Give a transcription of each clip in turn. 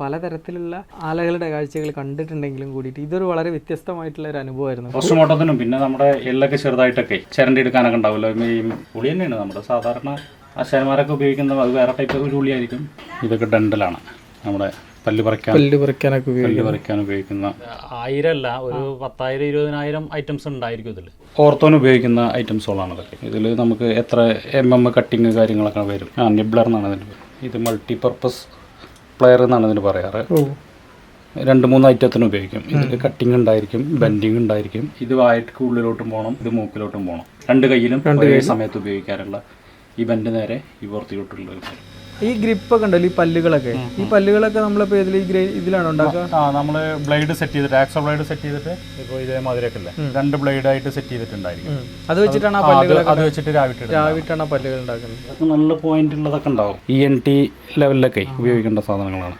പലതരത്തിലുള്ള ആളുകളുടെ കാഴ്ചകൾ കണ്ടിട്ടുണ്ടെങ്കിലും കൂടിയിട്ട് ഇതൊരു വളരെ വ്യത്യസ്തമായിട്ടുള്ള ഒരു അനുഭവമായിരുന്നു. പോസ്റ്റ്മോർട്ടത്തിനും പിന്നെ നമ്മുടെ എല്ലൊക്കെ ചെറുതായിട്ടൊക്കെ ചിരണ്ടി എടുക്കാനൊക്കെ ഉണ്ടാവുമല്ലോ. ഈ ഉളി തന്നെയാണ് നമ്മുടെ സാധാരണ ആശാന്മാരൊക്കെ ഉപയോഗിക്കുന്ന അത് വേറെ ടൈപ്പ് ഒരു ഉളിയായിരിക്കും ഇതൊക്കെ ഡണ്ടലാണ് നമ്മുടെ പല്ല് പറിക്കാൻ പല്ല് പറിക്കാനൊക്കെ ഉപയോഗിക്കും പല്ല് പറിക്കാൻ ഉപയോഗിക്കുന്ന ആയിരം അല്ല ഒരു പത്തായിരം ഇരുപതിനായിരം ഐറ്റംസ് ഉണ്ടായിരിക്കും ഇതിൽ ഓർത്തോന് ഉപയോഗിക്കുന്ന ഐറ്റംസുകളാണ് ഇതൊക്കെ. ഇതിൽ നമുക്ക് എത്ര എം എം കട്ടിങ് കാര്യങ്ങളൊക്കെ വരും. ആ നിബ്ലർ എന്നാണ് ഇതിന് ഇത് മൾട്ടി പർപ്പസ് പ്ലെയർ എന്നാണ് ഇതിന് പറയാറ്. രണ്ട് മൂന്ന് ഐറ്റത്തിന് ഉപയോഗിക്കും. ഇതിൽ കട്ടിങ് ഉണ്ടായിരിക്കും ബെൻഡിങ് ഉണ്ടായിരിക്കും. ഇത് വായക്ക് ഉള്ളിലോട്ടും പോകണം ഇത് മൂക്കിലോട്ടും പോകണം രണ്ട് കയ്യിലും ഒരേ സമയത്ത് ഉപയോഗിക്കാറുള്ള ഈ ബെൻഡ് നേരെ ഈ പുറത്തിലോട്ടുള്ള. ഈ ഗ്രിപ്പ് ഒക്കെ ഉണ്ടല്ലോ ഈ പല്ലുകളൊക്കെ. ഈ പല്ലുകളൊക്കെ നമ്മളിപ്പോ ഇതിൽ ഈ ഗ്രേ ഇതിലാണ് ഉണ്ടാക്കുക? ആ നമ്മൾ ബ്ലേഡ് സെറ്റ് ചെയ്തിട്ട് ആക്സോ ബ്ലേഡ് സെറ്റ് ചെയ്തിട്ട് ഇപ്പോൾ ഇതേമാതിരിയൊക്കെ അല്ലേ രണ്ട് ബ്ലേഡ് ആയിട്ട് സെറ്റ് ചെയ്തിട്ടുണ്ടായിരിക്കും. അത് വെച്ചിട്ടാണ് ആ പല്ലുകൾ അത് പല്ലുകളൊക്കെ അത് വെച്ചിട്ട് രാവിട്ട് രാവിട്ടാണ് ആ പല്ലുകൾ ഉണ്ടാക്കുന്നത്. നല്ല പോയിന്റ് ഉള്ളതൊക്കെ ഉണ്ടാവും. ഇ എൻ ടി ലെവലിലൊക്കെ ഉപയോഗിക്കേണ്ട സാധനങ്ങളാണ്.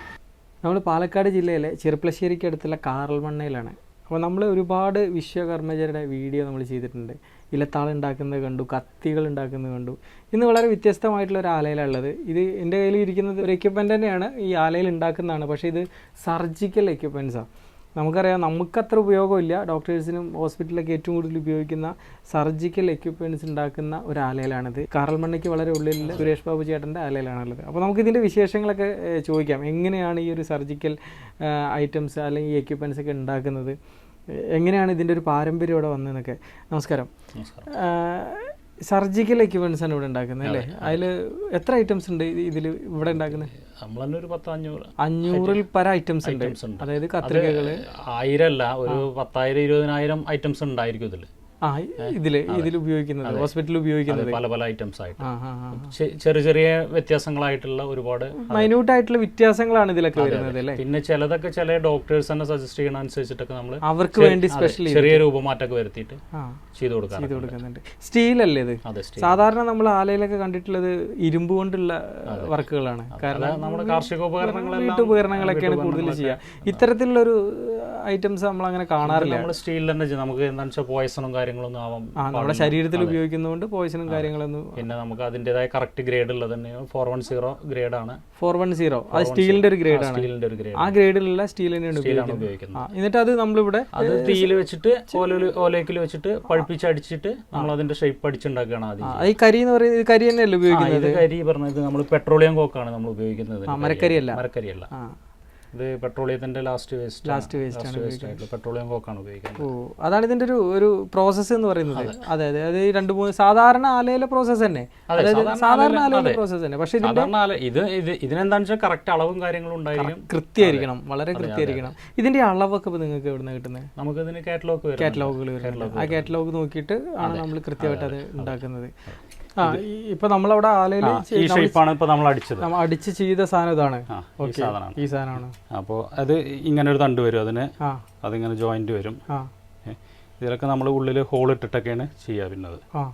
നമ്മൾ പാലക്കാട് ജില്ലയിലെ ചെറുപ്പശ്ശേരിക്ക് അടുത്തുള്ള കാറൽമണ്ണയിലാണ്. അപ്പോൾ നമ്മൾ ഒരുപാട് വിശ്വകർമ്മജരുടെ വീഡിയോ നമ്മൾ ചെയ്തിട്ടുണ്ട്. ഇലത്താളം ഉണ്ടാക്കുന്നത് കണ്ടു കത്തികൾ ഉണ്ടാക്കുന്നത് കണ്ടു. ഇന്ന് വളരെ വ്യത്യസ്തമായിട്ടുള്ള ഒരു ആലയിലാണ് ഉള്ളത്. ഇത് എന്റെ കയ്യിൽ ഇരിക്കുന്നത് ഒരു എക്യുപ്മെന്റ് തന്നെയാണ്. ഈ ആലയിൽ ഉണ്ടാക്കുന്നതാണ്. പക്ഷേ ഇത് സർജിക്കൽ എക്യുപ്മെൻസാണ് നമുക്കറിയാം നമുക്കത്ര ഉപയോഗമില്ല. ഡോക്ടേഴ്സിനും ഹോസ്പിറ്റലിലൊക്കെ ഏറ്റവും കൂടുതൽ ഉപയോഗിക്കുന്ന സർജിക്കൽ എക്യുപ്മെന്റ്സ് ഉണ്ടാക്കുന്ന ഒരു ആലയിലാണിത് കാറൽമണ്ണയ്ക്ക് വളരെ ഉള്ളിൽ സുരേഷ് ബാബു ചേട്ടന്റെ ആലയിലാണുള്ളത് അപ്പോൾ നമുക്ക് ഇതിന്റെ വിശേഷങ്ങളൊക്കെ ചോദിക്കാം. എങ്ങനെയാണ് ഈ ഒരു സർജിക്കൽ ഐറ്റംസ് അല്ലെങ്കിൽ ഈ എക്യുപ്മെന്റ്സ് ഒക്കെ ഉണ്ടാക്കുന്നത്? എങ്ങനെയാണ് ഇതിന്റെ ഒരു പാരമ്പര്യം ഇവിടെ വന്നതെന്നൊക്കെ? നമസ്കാരം. സർജിക്കൽ എക്യുപ്മെന്റ്സ് ആണ് ഇവിടെ ഉണ്ടാക്കുന്നത് അല്ലേ? അതിൽ എത്ര ഐറ്റംസ് ഉണ്ട് ഇതിൽ ഇവിടെ ഉണ്ടാക്കുന്നത്? ഒരു പത്ത് അഞ്ഞൂറ് അഞ്ഞൂറിൽ പര ഐറ്റംസ് ഉണ്ട്. ഉണ്ട്. അതായത് കത്രികകൾ ആയിരം അല്ല ഒരു പത്തായിരം ഇരുപതിനായിരം ഐറ്റംസ് ഉണ്ടായിരിക്കും ഇതിൽ ആ ഇതിൽ ഇതിൽ ഉപയോഗിക്കുന്നത് ഹോസ്പിറ്റലിൽ ഉപയോഗിക്കുന്നത്. പല പല ഐറ്റംസ് ആയിട്ട് ചെറിയ ചെറിയ വ്യത്യാസങ്ങളായിട്ടുള്ള ഒരുപാട് മൈന്യൂട്ട് ആയിട്ടുള്ള വ്യത്യാസങ്ങളാണ് ഇതിലൊക്കെ വരുന്നത് അല്ലേ? പിന്നെ ചിലതൊക്കെ ചില ഡോക്ടേഴ്സ് തന്നെ സജസ്റ്റ് ചെയ്യണ അനുസരിച്ചിട്ടൊക്കെ നമ്മൾ അവർക്ക് വേണ്ടി സ്പെഷ്യലി ചെറിയ രൂപമാറ്റമൊക്കെ വരുത്തിയിട്ട് ചെയ്തു കൊടുക്കാം ചെയ്ത് കൊടുക്കുന്നുണ്ട്. സ്റ്റീൽ അല്ലേ ഇത്? സാധാരണ നമ്മൾ ആലയിലൊക്കെ കണ്ടിട്ടുള്ളത് ഇരുമ്പ് കൊണ്ടുള്ള വർക്കുകളാണ്. കാരണം നമ്മുടെ കാർഷിക ഉപകരണങ്ങൾ വീട്ടുപകരണങ്ങളൊക്കെയാണ് കൂടുതൽ ചെയ്യുക. ഇത്തരത്തിലുള്ളൊരു ഐറ്റംസ് നമ്മൾ അങ്ങനെ കാണാറില്ല. നമ്മൾ സ്റ്റീൽ തന്നെ. നമുക്ക് എന്താണെന്ന് വെച്ചാൽ പോയസണും കാര്യങ്ങളൊന്നും ആവാം. നമ്മുടെ ശരീരത്തിൽ ഉപയോഗിക്കുന്നതുകൊണ്ട് പോയിസണും കാര്യങ്ങളൊന്നും പിന്നെ നമുക്ക് അതിന്റെതായ കറക്റ്റ് ഗ്രേഡ് ഉള്ളത് തന്നെയാണ് ഫോർ വൺ സീറോ ഗ്രേഡാണ് ഫോർ വൺ സീറോ അത് സ്റ്റീലിന്റെ ഒരു ഗ്രേഡ് ആണ്. സ്റ്റീലിന്റെ ഒരു ഗ്രേഡ് ആ ഗ്രേഡിലുള്ള സ്റ്റീൽ തന്നെയാണ് ഉപയോഗിക്കുന്നത്. എന്നിട്ട് അത് നമ്മളിവിടെ അത് സ്റ്റീൽ വെച്ചിട്ട് ഓല ഓലയ്ക്കിൽ വെച്ചിട്ട് പഴുപ്പിച്ച് അടിച്ചിട്ട് നമ്മൾ അതിന്റെ ഷേപ്പ് അടിച്ചുണ്ടാക്കുകയാണ് ആദ്യം ഈ കരി എന്ന് പറയുന്നത് കരി തന്നെയല്ലേ ഉപയോഗിക്കുന്നത്? കരി പറഞ്ഞത് നമ്മൾ പെട്രോളിയം കോക്കാണ് നമ്മൾ ഉപയോഗിക്കുന്നത് മരക്കരിയല്ല. മരക്കരിയല്ല ആ. ഇത് പെട്രോളിയത്തിന്റെ ലാസ്റ്റ് വേസ്റ്റ് ലാസ്റ്റ് വേസ്റ്റ് ആണ് പെട്രോളിയം കോക്കാണ് ഉപയോഗിക്കുന്നത്. ഓ അതാണ് ഇതിന്റെ ഒരു ഒരു പ്രോസസ്സ് എന്ന് പറയുന്നത്. അതെ. അതെ അത്. രണ്ട് മൂന്ന് സാധാരണ ആലയിലെ പ്രോസസ്സ് തന്നെ. അതായത് സാധാരണ ആലയിലെ- പ്രോസസ്സ് തന്നെ. പക്ഷേ സാധാരണ ആല- ഇത് ഇത് ഇതിനെന്താണെന്ന് വെച്ചാൽ കറക്റ്റ് അളവും കാര്യങ്ങളും ഉണ്ടായിരിക്കും. കൃത്യമായിരിക്കണം. വളരെ കൃത്യമായിരിക്കണം. ഇതിന്റെ അളവൊക്കെ ഇപ്പൊ നിങ്ങൾക്ക് എവിടെ കിട്ടുന്നത്? നമുക്ക് ഇതിന് കാറ്റലോഗ് കാറ്റലോഗുകൾ ആ കാറ്റലോഗ് നോക്കിയിട്ട് ആണ് നമ്മൾ കൃത്യമായിട്ട് അത് ഉണ്ടാക്കുന്നത്. ഇപ്പൊ നമ്മളവിടെ ആലയിൽ ഈ ഷേപ്പാണ് ഇപ്പോൾ നമ്മൾ അടിച്ചത്. നമ്മൾ അടിച്ച് ചെയ്ത സാധനം ഇതാണ്. ഈ സാധനമാണ്. ഈ സാധനമാണ്. അപ്പോൾ അത് ഇങ്ങനെ ഒരു തണ്ട് വരും അതിന്. ആ. അതിങ്ങനെ ജോയിന്റ് വരും. ഇതിലൊക്കെ നമ്മൾ ഉള്ളിൽ ഹോൾ ഇട്ടിട്ടൊക്കെയാണ് ചെയ്യാ പിന്നെ അത് ആ.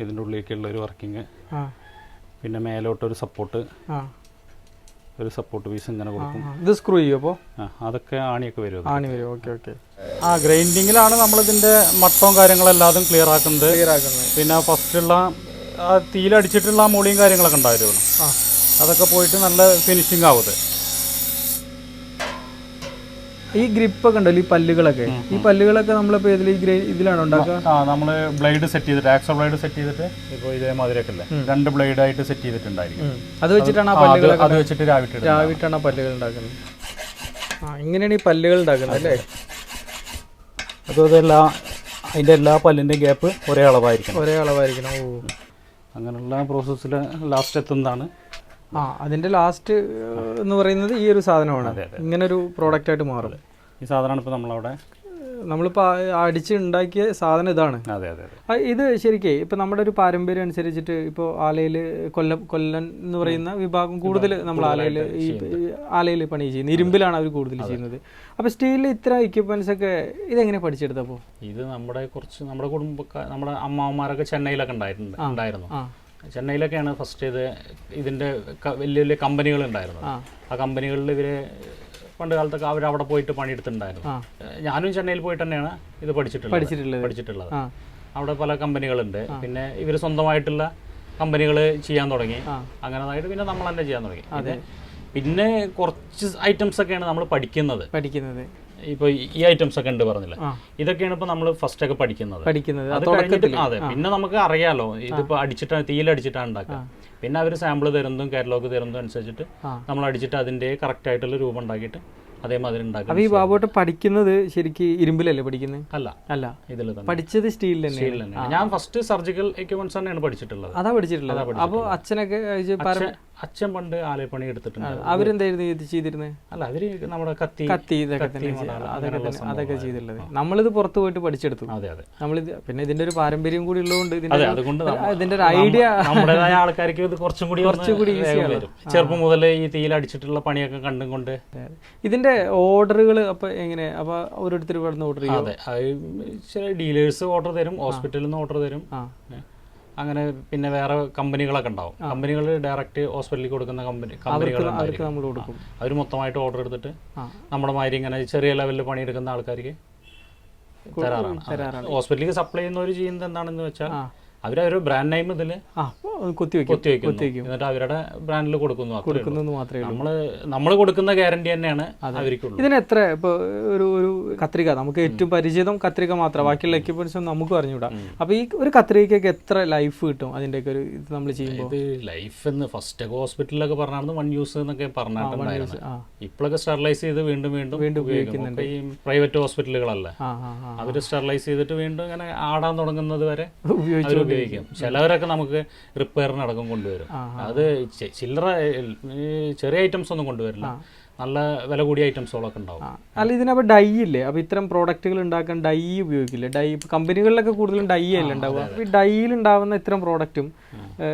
ഇതിന്റെ ഉള്ളിലേക്കുള്ള ഒരു വർക്കിംഗ് ആ. പിന്നെ മേലോട്ട് ഒരു സപ്പോർട്ട് ആ. ഒരു സപ്പോർട്ട് പീസ് ഇങ്ങനെ കൊടുക്കും. ഇത് സ്ക്രൂ ചെയ്യും അപ്പോൾ അതൊക്കെ ആണിയൊക്കെ വരും ആണി വരും. Okay okay. ആ ഗ്രൈൻഡിങ്ങിലാണ് ഇതിന്റെ മട്ടവും കാര്യങ്ങളെല്ലാതും ക്ലിയർ ആക്കുന്നത്. ക്ലിയർ ആക്കുന്നത്. പിന്നെ ഫസ്റ്റുള്ള ആ തീയിലടിച്ചിട്ടുള്ള ആ മുളിയും കാര്യങ്ങളൊക്കെ ഉണ്ടായിരുന്നു. അതൊക്കെ പോയിട്ട് നല്ല ഫിനിഷിങ് ആവുന്നത് ഈ ഗ്രിപ്പ് ഒക്കെ ഉണ്ടല്ലോ ഈ പല്ലുകളൊക്കെ. ഈ പല്ലുകളൊക്കെ നമ്മളിപ്പോ ഇതിൽ ഇതിലാണോ ഉണ്ടാക്കുക? ആ നമ്മൾ ബ്ലേഡ് സെറ്റ് ചെയ്തിട്ട് ആക്സോ ബ്ലേഡ് സെറ്റ് ചെയ്തിട്ട് ഇപ്പോൾ ഇതേമാതിരിയൊക്കെ അല്ലേ രണ്ട് ബ്ലേഡ് ആയിട്ട് സെറ്റ് ചെയ്തിട്ടുണ്ടായിരിക്കും. അത് വെച്ചിട്ടാണ് ആ പല്ലുകൾ അത് വെച്ചിട്ട് രാവിട്ടിട്ട്. രാവിട്ടാണ് ആ പല്ലുകൾ ഉണ്ടാക്കുന്നത്. ആ ഇങ്ങനെയാണ് ഈ പല്ലുകൾ ഉണ്ടാക്കുന്നത് അല്ലേ? അതുപോലെ എല്ലാ അതിന്റെ എല്ലാ പല്ലിന്റെ ഗ്യാപ്പ് ഒരേ അളവായിരിക്കും ഒരേ അളവായിരിക്കണം. ഓ. അങ്ങനെയുള്ള പ്രോസസ്സിൽ ലാസ്റ്റ് എത്തുന്നതാണ്. ആ അതിന്റെ ലാസ്റ്റ് എന്ന് പറയുന്നത് ഈ ഒരു സാധനമാണ്. ഇങ്ങനെ ഒരു പ്രോഡക്റ്റ് ആയിട്ട് മാറും. ഈ സാധനമാണ് ഇപ്പോൾ നമ്മളവിടെ നമ്മളിപ്പോ ആ അടിച്ച് ഉണ്ടാക്കിയ സാധനം ഇതാണ്. അതെ അതെ ഇത് ശരിക്കേ ഇപ്പൊ നമ്മുടെ ഒരു പാരമ്പര്യം അനുസരിച്ചിട്ട് ഇപ്പോൾ ആലയിൽ കൊല്ലം കൊല്ലൻ എന്ന് പറയുന്ന വിഭാഗം കൂടുതൽ നമ്മൾ ആലയിൽ ഈ ആലയിൽ പണി ചെയ്യുന്നത്. ഇരുമ്പിലാണ് അവർ കൂടുതൽ ചെയ്യുന്നത്. അപ്പോൾ സ്റ്റീലിൽ ഇത്ര എക്യുപ്മെന്റ്സ് ഒക്കെ ഇതെങ്ങനെ പഠിച്ചെടുത്തപ്പോ ഇത് നമ്മുടെ കുറച്ച് നമ്മുടെ കുടുംബക്കാർ നമ്മുടെ അമ്മാവന്മാരൊക്കെ ചെന്നൈയിലൊക്കെ ഉണ്ടായിട്ടുണ്ട് ഉണ്ടായിരുന്നു. ചെന്നൈയിലൊക്കെയാണ് ഫസ്റ്റ് ഇത് ഇതിന്റെ വലിയ വലിയ കമ്പനികൾ ഉണ്ടായിരുന്നത്. ആ. ആ കമ്പനികളിൽ ഇവർ പണ്ട് കാലത്തൊക്കെ അവർ അവിടെ പോയിട്ട് പണിയെടുത്തിട്ടുണ്ടായിരുന്നു. ഞാനും ചെന്നൈയിൽ പോയിട്ട് തന്നെയാണ് ഇത് പഠിച്ചിട്ടുള്ളത്. പഠിച്ചിട്ടുള്ളത്. പഠിച്ചിട്ടുള്ളത്. അവിടെ പല കമ്പനികളുണ്ട്. പിന്നെ ഇവർ സ്വന്തമായിട്ടുള്ള കമ്പനികൾ ചെയ്യാൻ തുടങ്ങി. അങ്ങനെതായിട്ട് പിന്നെ നമ്മൾ തന്നെ ചെയ്യാൻ തുടങ്ങി. പിന്നെ കുറച്ച് ഐറ്റംസ് ഒക്കെയാണ് നമ്മൾ പഠിക്കുന്നത്. പഠിക്കുന്നത്. ഇപ്പോൾ ഈ ഐറ്റംസ് ഒക്കെ ഉണ്ട് പറഞ്ഞില്ല? ഇതൊക്കെയാണ് ഇപ്പോൾ നമ്മൾ ഫസ്റ്റ് ഒക്കെ പഠിക്കുന്നത്. പഠിക്കുന്നത്. അത് കഴിഞ്ഞിട്ട് അതെ പിന്നെ നമുക്ക് അറിയാലോ ഇതിപ്പോൾ അടിച്ചിട്ടാണ് തീയിലടിച്ചിട്ടാണ് ഉണ്ടാക്കുക പിന്നെ അവർ സാമ്പിൾ തരുന്നതും കാറ്റലോഗ് തരുന്നതും അനുസരിച്ചിട്ട് നമ്മൾ അടിച്ചിട്ട് അതിന്റെ കറക്റ്റ് ആയിട്ടുള്ള രൂപം ഉണ്ടാക്കിയിട്ട് അതേമാതിരി ഉണ്ടാക്കുന്നത് അപ്പൊ ഈ ബാബോട്ട് പഠിക്കുന്നത് ശരിക്ക് ഇരുമ്പിലല്ലേ പഠിക്കുന്നത് അല്ല. അല്ല. ഇതിൽ പഠിച്ചത് സ്റ്റീൽ തന്നെ ഞാൻ ഫസ്റ്റ് സർജിക്കൽ എക്യുപ്മെന്റ്സ് തന്നെയാണ് പഠിച്ചിട്ടുള്ളത്. അതാ പഠിച്ചിട്ടുള്ളത്. അപ്പൊ അച്ഛനൊക്കെ അച്ഛൻ- പണ്ട് ആലപ്പണി എടുത്തിട്ടുണ്ട്. അവരെന്തായിരുന്നു ഇത് ചെയ്തിരുന്നത് അല്ല അവർ നമ്മുടെ കത്തി കത്തി ഇതൊക്കെ അതൊക്കെ അതൊക്കെ ചെയ്തിട്ടുള്ളത്. നമ്മളിത് പുറത്തു പോയിട്ട് പഠിച്ചെടുത്തു. അതെ അതെ. നമ്മളിത് പിന്നെ ഇതിന്റെ ഒരു പാരമ്പര്യം കൂടി ഉള്ളതുകൊണ്ട് ഇതിന്റെ ഒരു- ഐഡിയ നമ്മുടേതായ ആൾക്കാർക്ക് ഇത് കുറച്ചും കൂടി കുറച്ചും കൂടി ചെറുപ്പം മുതലേ ഈ തീയിൽ അടിച്ചിട്ടുള്ള പണിയൊക്കെ കണ്ടും കൊണ്ട് ഇതിന്റെ ഓർഡറുകൾ അപ്പൊ എങ്ങനെ? അപ്പൊ ഓരോരുത്തർ ഇവിടുന്ന് ഓർഡർ ചെയ്യും? അതെ. ചില ഡീലേഴ്സ് ഓർഡർ തരും ഹോസ്പിറ്റലിൽ നിന്ന് ഓർഡർ തരും. അങ്ങനെ പിന്നെ വേറെ കമ്പനികളൊക്കെ ഉണ്ടാവും. കമ്പനികൾ ഡയറക്റ്റ് ഹോസ്പിറ്റലിൽ കൊടുക്കുന്ന കമ്പനി കമ്പനികൾ അവർക്ക് നമ്മൾ കൊടുക്കും. അവർ മൊത്തമായിട്ട് ഓർഡർ എടുത്തിട്ട് നമ്മുടെ മാതിരി ഇങ്ങനെ ചെറിയ ലെവലിൽ പണിയെടുക്കുന്ന ആൾക്കാർക്ക് തരാറാണ്. ഹോസ്പിറ്റലിലേക്ക് സപ്ലൈ ചെയ്യുന്നവർ ചെയ്യുന്നത് എന്താണെന്ന് വെച്ചാൽ. അവർ ഒരു ബ്രാൻഡ് നെയിം ഇതിൽ കുത്തിവെക്കും എന്നിട്ട് അവരുടെ ബ്രാൻഡിൽ കൊടുക്കുന്നു കൊടുക്കുന്നു മാത്രമേ നമ്മൾ നമ്മൾ കൊടുക്കുന്ന ഗ്യാരണ്ടി തന്നെയാണ് അവർക്കുള്ളൂ ഇതിന് എത്ര ഇപ്പൊ ഒരു ഒരു കത്രിക നമുക്ക് ഏറ്റവും പരിചിതം കത്രിക മാത്രം. ബാക്കിയുള്ള എക്യുപ്മെന്റ്സ് ഒന്നും നമുക്ക് പറഞ്ഞുകൂടാ. അപ്പൊ ഈ ഒരു കത്രികയ്ക്കൊക്കെ എത്ര ലൈഫ് കിട്ടും? അതിന്റെയൊക്കെ ഒരു ഇത് നമ്മൾ ചെയ്യുമ്പോൾ ഇത് ലൈഫ് എന്ന് ഫസ്റ്റ് ഹോസ്പിറ്റലിലൊക്കെ പറഞ്ഞു വൺ യൂസ് എന്നൊക്കെ പറഞ്ഞിട്ടുണ്ടായിരുന്നു. ഇപ്പോഴൊക്കെ സ്റ്റെറിലൈസ് ചെയ്ത് വീണ്ടും വീണ്ടും വീണ്ടും ഉപയോഗിക്കുന്നുണ്ട്. ഈ പ്രൈവറ്റ് ഹോസ്പിറ്റലുകളല്ലേ അവർ സ്റ്റെറിലൈസ് ചെയ്തിട്ട് വീണ്ടും ഇങ്ങനെ ആടാൻ തുടങ്ങുന്നത് വരെ ഉപയോഗിച്ചു ഉപയോഗിക്കും ചിലവരൊക്കെ നമുക്ക് റിപ്പയറിനടക്കം കൊണ്ടുവരും. അത് ചില്ലറ ചെറിയ ഐറ്റംസ് ഒന്നും കൊണ്ടുവരില്ല. നല്ല വില കൂടിയ ഐറ്റംസുകളൊക്കെ ഉണ്ടാവും. അല്ല ഇതിനപ്പോൾ ഡൈ ഇല്ലേ? അപ്പോൾ ഇത്തരം പ്രോഡക്റ്റുകൾ ഉണ്ടാക്കാൻ ഡൈ ഉപയോഗിക്കില്ല? ഡൈ ഇപ്പോൾ കമ്പനികളിലൊക്കെ കൂടുതലും ഡൈ അല്ല ഉണ്ടാവുക? അപ്പോൾ ഈ ഡൈയിൽ ഉണ്ടാവുന്ന ഇത്തരം പ്രോഡക്റ്റും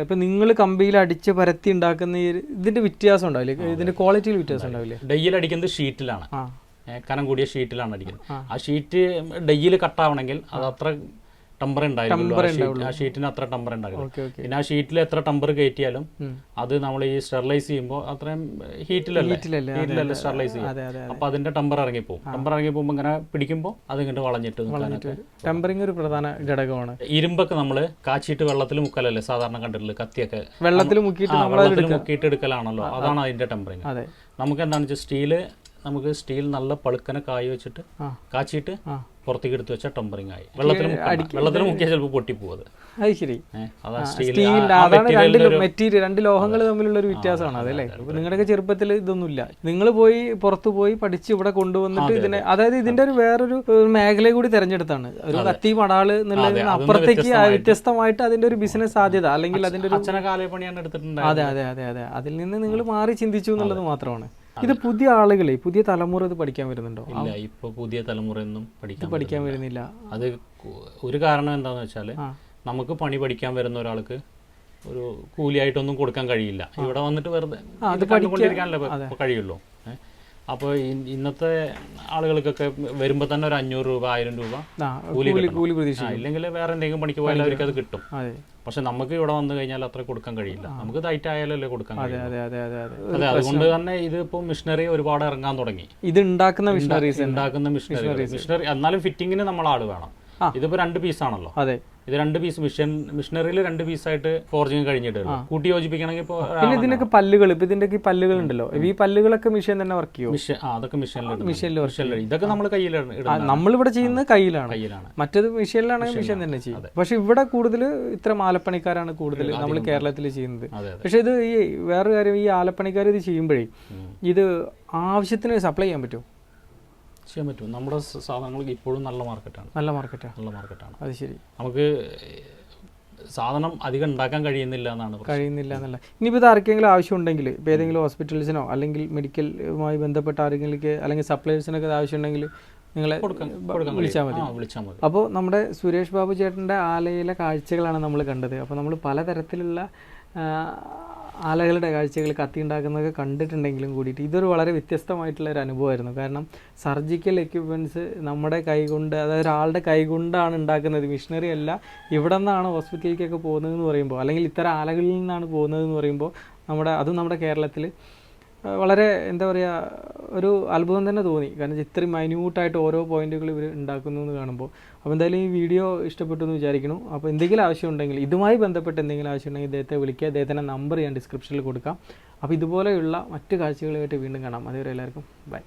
ഇപ്പം നിങ്ങൾ കമ്പിയിൽ അടിച്ച് പരത്തി ഉണ്ടാക്കുന്ന ഈ ഇതിന്റെ വ്യത്യാസം ഉണ്ടാവില്ലേ ഇതിന്റെ ക്വാളിറ്റിയിൽ വ്യത്യാസം ഉണ്ടാവില്ലേ ഡൈയിൽ അടിക്കുന്നത് ഷീറ്റിലാണ് കനം കൂടിയ ഷീറ്റിലാണ് അടിക്കുന്നത്. ആ. ഷീറ്റ് ഡൈയിൽ കട്ടാവണമെങ്കിൽ അത് അത്ര ടമ്പർ ഉണ്ടായിരുന്നു ആ ഷീറ്റിന് അത്ര ടമ്പർ ഉണ്ടായിരുന്നു പിന്നെ ആ ഷീറ്റിൽ എത്ര ടമ്പർ കയറ്റിയാലും അത് നമ്മൾ ഈ സ്റ്റെറിലൈസ് ചെയ്യുമ്പോൾ അത്രയും ഹീറ്റിലല്ലേ? ഹീറ്റിലല്ലേ? സ്റ്റെറിലൈസ് ചെയ്യും അപ്പൊ അതിന്റെ ടമ്പർ പോകും ടമ്പർ ഇറങ്ങി പോകുമ്പോൾ ഇങ്ങനെ പിടിക്കുമ്പോൾ അത് ഇങ്ങോട്ട് വളഞ്ഞിട്ട് ടെമ്പറിങ് ഒരു പ്രധാന ഘടകമാണ്. ഇരുമ്പൊക്കെ നമ്മൾ കാച്ചിട്ട് വെള്ളത്തിൽ മുക്കലല്ലേ? സാധാരണ കണ്ടിട്ടുള്ളത് കത്തിയൊക്കെ. വെള്ളത്തിൽ വെള്ളത്തിൽ മുക്കിയിട്ട് എടുക്കലാണല്ലോ. അതാണ് അതിന്റെ ടെമ്പറിംഗ് നമുക്ക് എന്താണെന്ന് വെച്ചാൽ സ്റ്റീൽ നമുക്ക് സ്റ്റീൽ നല്ല പളുക്കനെ കായ വെച്ചിട്ട് കാച്ചിട്ട് പുറത്തേക്ക് എടുത്ത് വെച്ചാൽ ടെമ്പറിങ് ആയി. വെള്ളത്തിൽ. വെള്ളത്തിൽ മുക്കിയാൽ ചിലപ്പോൾ പൊട്ടിപ്പോകും അത് ശരി. സ്റ്റീൽ സ്റ്റീലിന്റെ അതാണ് രണ്ട് മെറ്റീരിയൽ രണ്ട് ലോഹങ്ങൾ തമ്മിലുള്ള ഒരു വ്യത്യാസമാണ് അതല്ലേ നിങ്ങളുടെ നിങ്ങളുടെയൊക്കെ ചെറുപ്പത്തിൽ ഇതൊന്നുമില്ല. നിങ്ങൾ പോയി പുറത്തു പോയി പഠിച്ച് ഇവിടെ കൊണ്ടുവന്നിട്ട് ഇതിനെ അതായത് ഇതിന്റെ ഒരു വേറൊരു മേഖല കൂടി തെരഞ്ഞെടുത്താണ്. ഒരു കത്തി മടാൾ എന്നുള്ളതിന് അപ്പുറത്തേക്ക് വ്യത്യസ്തമായിട്ട്. അതിന്റെ ഒരു ബിസിനസ് സാധ്യത അല്ലെങ്കിൽ അതിന്റെ ഒരു അതെ അതെ അതെ അതെ. അതിൽ നിന്ന് നിങ്ങൾ മാറി ചിന്തിച്ചു എന്നുള്ളത് മാത്രമാണ്. ഇത് പുതിയ ആളുകളെ പുതിയ തലമുറ ഇത് പഠിക്കാൻ വരുന്നുണ്ടോ? ഇല്ല ഇപ്പൊ പുതിയ തലമുറയൊന്നും പഠിക്കാൻ പഠിക്കാൻ വരുന്നില്ല. അത് ഒരു കാരണം എന്താന്ന് വെച്ചാൽ നമുക്ക് പണി പഠിക്കാൻ വരുന്ന ഒരാൾക്ക് ഒരു കൂലിയായിട്ടൊന്നും കൊടുക്കാൻ കഴിയില്ല. ഇവിടെ വന്നിട്ട് വെറുതെ കഴിയുള്ളൂ. അപ്പോൾ ഇന്നത്തെ ആളുകൾക്കൊക്കെ വരുമ്പോൾ തന്നെ ഒരു അഞ്ഞൂറ് രൂപ ആയിരം രൂപ കൂലി കൂലി ഇല്ലെങ്കിൽ വേറെ എന്തെങ്കിലും പണിക്ക് പോയാൽ അവർക്ക് അത് കിട്ടും. പക്ഷെ നമുക്ക് ഇവിടെ വന്നു കഴിഞ്ഞാൽ അത്ര കൊടുക്കാൻ കഴിയില്ല. നമുക്ക് ടൈറ്റ് ആയാലല്ലേ കൊടുക്കാൻ അതെ അതെ അതെ അതെ അതെ. അതെ അതുകൊണ്ട് തന്നെ ഇത് ഇപ്പോൾ മിഷനറി ഒരുപാട് ഇറങ്ങാൻ തുടങ്ങി. ഇത് ഉണ്ടാക്കുന്ന മിഷനറീസ് ഉണ്ടാക്കുന്ന മിഷനറി മിഷനറി എന്നാലും ഫിറ്റിങ്ങിന് നമ്മൾ ആൾ വേണം. ഇതിപ്പോ രണ്ട് പീസാണല്ലോ. അതെ. ഇത് രണ്ട് പീസ് മിഷൻ മിഷനറിയിൽ രണ്ട് പീസായിട്ട് ഫോർജിങ് കഴിഞ്ഞിട്ട് കൂട്ടി യോജിപ്പിക്കണമെങ്കിൽ പിന്നെ ഇതിനൊക്കെ പല്ലുകൾ ഇപ്പൊ ഇതിന്റെ പല്ലുകൾ ഉണ്ടല്ലോ. ഈ പല്ലുകളൊക്കെ മിഷൻ തന്നെ വർക്ക് ചെയ്യും മിഷൻ അതൊക്കെ മിഷനിൽ മിഷനിൽ വർഷം ഇതൊക്കെ നമ്മൾ കയ്യിലാണ് നമ്മൾ നമ്മളിവിടെ ചെയ്യുന്നത് കയ്യിലാണ്. കയ്യിലാണ്. മറ്റത് മിഷനിലാണെങ്കിൽ മിഷൻ തന്നെ ചെയ്യും. പക്ഷെ ഇവിടെ കൂടുതൽ ഇത്ര ആലപ്പണിക്കാരാണ് കൂടുതൽ നമ്മൾ കേരളത്തിൽ ചെയ്യുന്നത്. പക്ഷെ ഇത് ഈ വേറൊരു കാര്യം ഈ ആലപ്പണിക്കാർ ഇത് ചെയ്യുമ്പോഴേ. ഇത് ആവശ്യത്തിന് സപ്ലൈ ചെയ്യാൻ പറ്റുമോ? ചെയ്യാൻ പറ്റും. നമ്മുടെ സാധനങ്ങൾക്ക് ഇപ്പോഴും നല്ല മാർക്കറ്റാണ്. നല്ല മാർക്കറ്റാണ് നല്ല മാർക്കറ്റാണ്. അത് ശരി. നമുക്ക് സാധനം അധികം ഉണ്ടാക്കാൻ കഴിയുന്നില്ല എന്നാണ്. കഴിയുന്നില്ല എന്നല്ല. ഇനിയിപ്പോൾ ഇത് ആർക്കെങ്കിലും ആവശ്യമുണ്ടെങ്കിൽ ഇപ്പോൾ ഏതെങ്കിലും ഹോസ്പിറ്റൽസിനോ അല്ലെങ്കിൽ മെഡിക്കലുമായി ബന്ധപ്പെട്ട ആരെങ്കിലും അല്ലെങ്കിൽ സപ്ലൈസിനൊക്കെ ഇത് ആവശ്യമുണ്ടെങ്കിൽ നിങ്ങളെ വിളിച്ചാൽ മതി. വിളിച്ചാൽ മതി. അപ്പോൾ നമ്മുടെ സുരേഷ് ബാബു ചേട്ടന്റെ ആലയിലെ കാഴ്ചകളാണ് നമ്മൾ കണ്ടത്. അപ്പോൾ നമ്മൾ പലതരത്തിലുള്ള ആലകളുടെ കാഴ്ചകൾ കത്തി ഉണ്ടാക്കുന്നതൊക്കെ കണ്ടിട്ടുണ്ടെങ്കിലും കൂടിയിട്ട് ഇതൊരു വളരെ വ്യത്യസ്തമായിട്ടുള്ള ഒരു അനുഭവമായിരുന്നു. കാരണം സർജിക്കൽ എക്യുപ്മെന്റ്സ് നമ്മുടെ കൈകൊണ്ട് അതായത് ഒരാളുടെ കൈകൊണ്ടാണ് ഉണ്ടാക്കുന്നത്. മിഷനറി അല്ല ഇവിടെ നിന്നാണ് ഹോസ്പിറ്റലിലേക്കൊക്കെ പോകുന്നതെന്ന് പറയുമ്പോൾ അല്ലെങ്കിൽ ഇത്തരം ആലകളിൽ നിന്നാണ് പോകുന്നതെന്ന് പറയുമ്പോൾ നമ്മുടെ അതും നമ്മുടെ കേരളത്തിൽ വളരെ എന്താ പറയുക ഒരു അത്ഭുതം തന്നെ തോന്നി. കാരണം ഇത്രയും മൈന്യൂട്ടായിട്ട് ഓരോ പോയിന്റുകൾ ഇവർ ഉണ്ടാക്കുന്നു എന്ന് കാണുമ്പോൾ. അപ്പോൾ എന്തായാലും ഈ വീഡിയോ ഇഷ്ടപ്പെട്ടു എന്ന് വിചാരിക്കുന്നു. അപ്പോൾ എന്തെങ്കിലും ആവശ്യം ഉണ്ടെങ്കിൽ ഇതുമായി ബന്ധപ്പെട്ട് എന്തെങ്കിലും ആവശ്യം ഉണ്ടെങ്കിൽ ഇദ്ദേഹത്തെ വിളിക്കുക. അദ്ദേഹത്തിന്റെ നമ്പർ ഞാൻ ഡിസ്ക്രിപ്ഷനിൽ കൊടുക്കാം. അപ്പോൾ ഇതുപോലെയുള്ള മറ്റു കാഴ്ചകളുമായിട്ട് വീണ്ടും കാണാം. അതുവരെ എല്ലാവർക്കും ബൈ